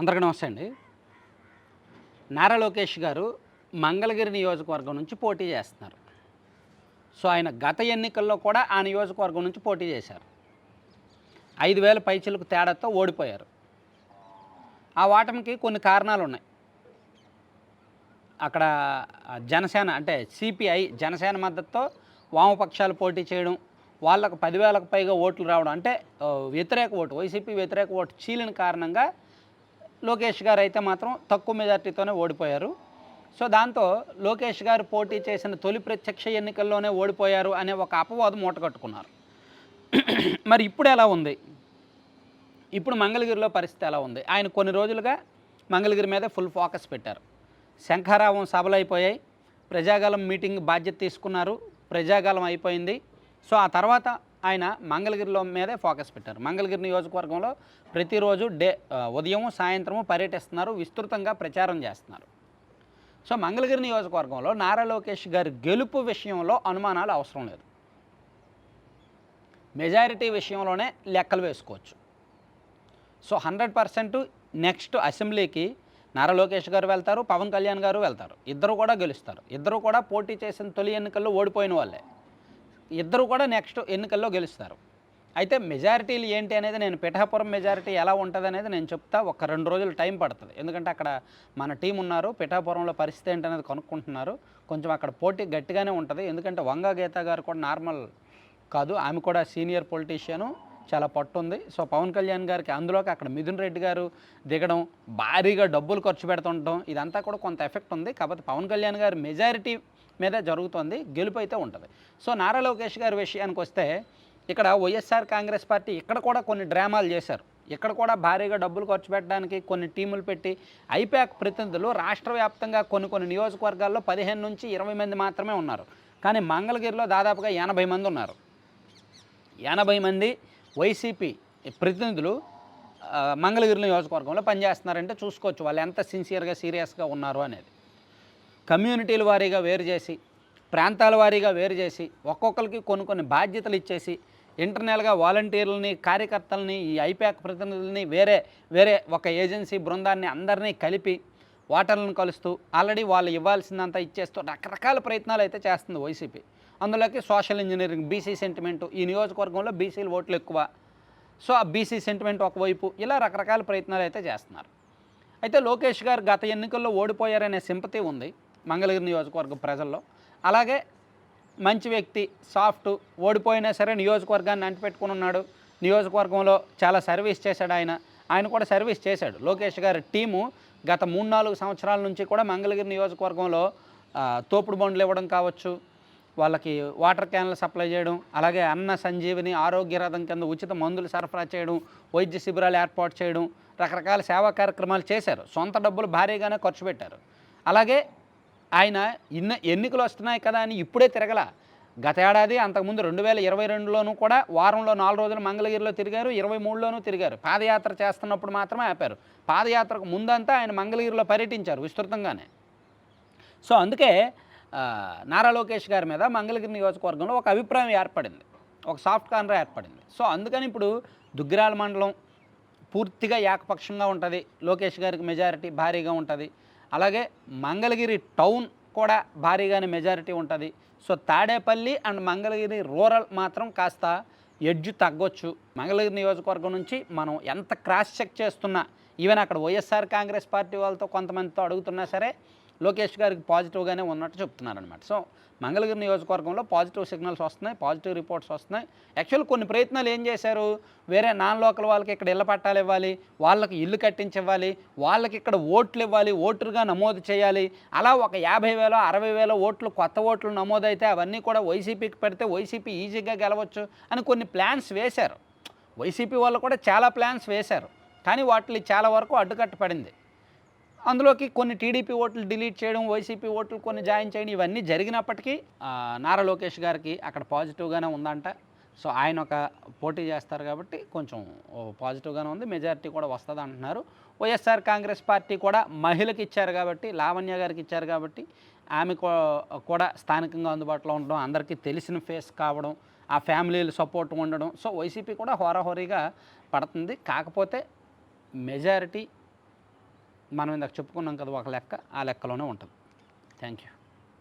అందరికీ నమస్తే అండి. నారా లోకేష్ గారు మంగళగిరి నియోజకవర్గం నుంచి పోటీ చేస్తున్నారు. సో ఆయన గత ఎన్నికల్లో కూడా ఆ నియోజకవర్గం నుంచి పోటీ చేశారు. ఐదు వేల పైచలకు తేడాతో ఓడిపోయారు. ఆ ఓటమికి కొన్ని కారణాలు ఉన్నాయి. అక్కడ జనసేన అంటే సిపిఐ జనసేన మద్దతుతో వామపక్షాలు పోటీ చేయడం వాళ్ళకు పదివేలకు పైగా ఓట్లు రావడం అంటే వ్యతిరేక ఓటు వైసీపీ వ్యతిరేక ఓటు చీలిన కారణంగా లోకేష్ గారు అయితే మాత్రం తక్కువ మెజార్టీతోనే ఓడిపోయారు. సో దాంతో లోకేష్ గారు పోటీ చేసిన తొలి ప్రత్యక్ష ఎన్నికల్లోనే ఓడిపోయారు అనే ఒక అపవాదం మూటగట్టుకున్నారు మరి ఇప్పుడు ఎలా ఉంది? ఇప్పుడు మంగళగిరిలో పరిస్థితి ఎలా ఉంది? ఆయన కొన్ని రోజులుగా మంగళగిరి మీద ఫుల్ ఫోకస్ పెట్టారు. శంఖారావం సభలు అయిపోయాయి ప్రజాగాలం మీటింగ్ బాధ్యత తీసుకున్నారు. ప్రజాగాలం అయిపోయింది. సో ఆ తర్వాత ఆయన మంగళగిరిలో మీదే ఫోకస్ పెట్టారు. మంగళగిరి నియోజకవర్గంలో ప్రతిరోజు డే ఉదయం సాయంత్రము పర్యటిస్తున్నారు విస్తృతంగా ప్రచారం చేస్తున్నారు. సో మంగళగిరి నియోజకవర్గంలో నారా లోకేష్ గారి గెలుపు విషయంలో అనుమానాలు అవసరం లేదు. మెజారిటీ విషయంలోనే లెక్కలు వేసుకోవచ్చు. సో హండ్రెడ్ పర్సెంట్ నెక్స్ట్ అసెంబ్లీకి నారా లోకేష్ గారు వెళ్తారు పవన్ కళ్యాణ్ గారు వెళ్తారు. ఇద్దరు కూడా గెలుస్తారు. ఇద్దరు కూడా పోటీ చేసిన తొలి ఎన్నికల్లో ఓడిపోయిన వాళ్ళే. ఇద్దరు కూడా నెక్స్ట్ ఎన్నికల్లో గెలుస్తారు. అయితే మెజారిటీలు ఏంటి అనేది నేను పిఠాపురం మెజారిటీ ఎలా ఉంటుంది అనేది నేను చెప్తా ఒక రెండు రోజులు టైం పడుతుంది. ఎందుకంటే అక్కడ మన టీం ఉన్నారు పిఠాపురంలో పరిస్థితి ఏంటి అనేది కనుక్కుంటున్నారు. కొంచెం అక్కడ పోటీ గట్టిగానే ఉంటుంది. ఎందుకంటే వంగ గీత గారు కూడా నార్మల్ కాదు ఆమె కూడా సీనియర్ పొలిటీషియను చాలా పట్టు ఉంది. సో పవన్ కళ్యాణ్ గారికి అందులోకి అక్కడ మిథున్ రెడ్డి గారు దిగడం భారీగా డబ్బులు ఖర్చు పెడుతుండటం ఇదంతా కూడా కొంత ఎఫెక్ట్ ఉంది. కాకపోతే పవన్ కళ్యాణ్ గారి మెజారిటీ మీద జరుగుతుంది గెలుపు అయితే ఉంటుంది. సో నారా లోకేష్ గారి విషయానికి వస్తే ఇక్కడ వైఎస్ఆర్ కాంగ్రెస్ పార్టీ ఇక్కడ కూడా కొన్ని డ్రామాలు చేశారు. ఇక్కడ కూడా భారీగా డబ్బులు ఖర్చు పెట్టడానికి కొన్ని టీములు పెట్టి ఐపాక్ ప్రతినిధులు రాష్ట్ర వ్యాప్తంగా కొన్ని కొన్ని నియోజకవర్గాల్లో పదిహేను నుంచి ఇరవై మంది మాత్రమే ఉన్నారు. కానీ మంగళగిరిలో దాదాపుగా ఎనభై మంది ఉన్నారు. ఎనభై మంది వైసీపీ ప్రతినిధులు మంగళగిరి నియోజకవర్గంలో పనిచేస్తున్నారంటే చూసుకోవచ్చు. వాళ్ళు ఎంత సిన్సియర్గా సీరియస్గా ఉన్నారు అనేది. కమ్యూనిటీల వారీగా వేరు చేసి ప్రాంతాల వారీగా వేరు చేసి ఒక్కొక్కరికి కొన్ని కొన్ని బాధ్యతలు ఇచ్చేసి ఇంటర్నల్గా వాలంటీర్లని కార్యకర్తలని ఈ ఐపాక్ ప్రతినిధులని వేరే వేరే ఒక ఏజెన్సీ బృందాన్ని అందరినీ కలిపి ఓటర్లను కలుస్తూ ఆల్రెడీ వాళ్ళు ఇవ్వాల్సిందంతా ఇచ్చేస్తూ రకరకాల ప్రయత్నాలు అయితే చేస్తుంది వైసీపీ అందులోకి సోషల్ ఇంజనీరింగ్ బీసీ సెంటిమెంటు ఈ నియోజకవర్గంలో బీసీలు ఓట్లు ఎక్కువ. సో ఆ బీసీ సెంటిమెంట్ ఒకవైపు ఇలా రకరకాల ప్రయత్నాలు అయితే చేస్తున్నారు. అయితే లోకేష్ గారు గత ఎన్నికల్లో ఓడిపోయారనే సింపతి ఉంది. మంగళగిరి నియోజకవర్గ ప్రజల్లో. అలాగే మంచి వ్యక్తి సాఫ్ట్ ఓడిపోయినా సరే నియోజకవర్గాన్ని అంటిపెట్టుకుని ఉన్నాడు. నియోజకవర్గంలో చాలా సర్వీస్ చేశాడు ఆయన. ఆయన కూడా సర్వీస్ చేశాడు. లోకేష్ గారి టీము గత మూడు నాలుగు సంవత్సరాల నుంచి కూడా మంగళగిరి నియోజకవర్గంలో తోపుడు బండ్లు ఇవ్వడం కావచ్చు వాళ్ళకి వాటర్ క్యాన్లు సప్లై చేయడం అలాగే అన్న సంజీవిని ఆరోగ్య రథం కింద ఉచిత మందులు సరఫరా చేయడం వైద్య శిబిరాలు ఏర్పాటు చేయడం రకరకాల సేవా కార్యక్రమాలు చేశారు. సొంత డబ్బులు భారీగానే ఖర్చు పెట్టారు. అలాగే ఆయన ఇన్న ఎన్నికలు వస్తున్నాయి కదా అని ఇప్పుడే తిరగల. గత ఏడాది అంతకుముందు రెండు వేల ఇరవై రెండులోనూ కూడా వారంలో నాలుగు రోజులు మంగళగిరిలో తిరిగారు ఇరవై మూడులోనూ తిరిగారు. పాదయాత్ర చేస్తున్నప్పుడు మాత్రమే ఆపారు. పాదయాత్రకు ముందంతా ఆయన మంగళగిరిలో పర్యటించారు విస్తృతంగానే. సో అందుకే నారా లోకేష్ గారి మీద మంగళగిరి నియోజకవర్గంలో ఒక అభిప్రాయం ఏర్పడింది. ఒక సాఫ్ట్ కార్నర్ ఏర్పడింది. సో అందుకని ఇప్పుడు దుగ్గిరాల మండలం పూర్తిగా ఏకపక్షంగా ఉంటుంది. లోకేష్ గారికి మెజారిటీ భారీగా ఉంటుంది. అలాగే మంగళగిరి టౌన్ కూడా భారీగానే మెజారిటీ ఉంటుంది. So Tadepalli and Mangalagiri rural మాత్రం కాస్త ఎడ్జ్ తగ్గొచ్చు. మంగళగిరి నియోజకవర్గం నుంచి మనం ఎంత క్రాస్ చెక్ చేస్తున్నా ఈవెన్ అక్కడ వైఎస్ఆర్ కాంగ్రెస్ పార్టీ వాళ్ళతో కొంతమందితో అడుగుతున్నా సరే లోకేష్ గారికి పాజిటివ్గానే ఉన్నట్టు చెప్తున్నారనమాట సో మంగళగిరి నియోజకవర్గంలో పాజిటివ్ సిగ్నల్స్ వస్తున్నాయి పాజిటివ్ రిపోర్ట్స్ వస్తున్నాయి. యాక్చువల్ కొన్ని ప్రయత్నాలు ఏం చేశారు? వేరే నాన్ లోకల్ వాళ్ళకి ఇక్కడ ఇళ్ళ పట్టాలు ఇవ్వాలి వాళ్ళకి ఇల్లు కట్టించివ్వాలి వాళ్ళకి ఇక్కడ ఓట్లు ఇవ్వాలి ఓటరుగా నమోదు చేయాలి. అలా ఒక యాభై వేల అరవై వేల ఓట్లు కొత్త ఓట్లు నమోదైతే అవన్నీ కూడా వైసీపీకి పెడితే వైసీపీ ఈజీగా గెలవచ్చు అని కొన్ని ప్లాన్స్ వేశారు. వైసీపీ వాళ్ళు కూడా చాలా ప్లాన్స్ వేశారు. కానీ వాటిని చాలా వరకు అడ్డుకట్ట పడింది. అందులోకి కొన్ని టీడీపీ ఓట్లు డిలీట్ చేయడం వైసీపీ ఓట్లు కొన్ని జాయిన్ చేయడం ఇవన్నీ జరిగినప్పటికీ నారా లోకేష్ గారికి అక్కడ పాజిటివ్గానే ఉందంట. సో ఆయన ఒక పోటీ చేస్తారు కాబట్టి కొంచెం పాజిటివ్గానే ఉంది. మెజారిటీ కూడా వస్తుంది అంటున్నారు. వైఎస్ఆర్ కాంగ్రెస్ పార్టీ కూడా మహిళకి ఇచ్చారు కాబట్టి లావణ్య గారికి ఇచ్చారు కాబట్టి ఆమె కూడా స్థానికంగా అందుబాటులో ఉండడం అందరికీ తెలిసిన ఫేస్ కావడం ఆ ఫ్యామిలీలు సపోర్ట్ ఉండడం. సో వైసీపీ కూడా హోరాహోరీగా పడుతుంది. కాకపోతే మెజారిటీ మనం ఇందాక చెప్పుకున్నాం కదా ఒక లెక్క ఆ లెక్కలోనే ఉంటుంది. Thank you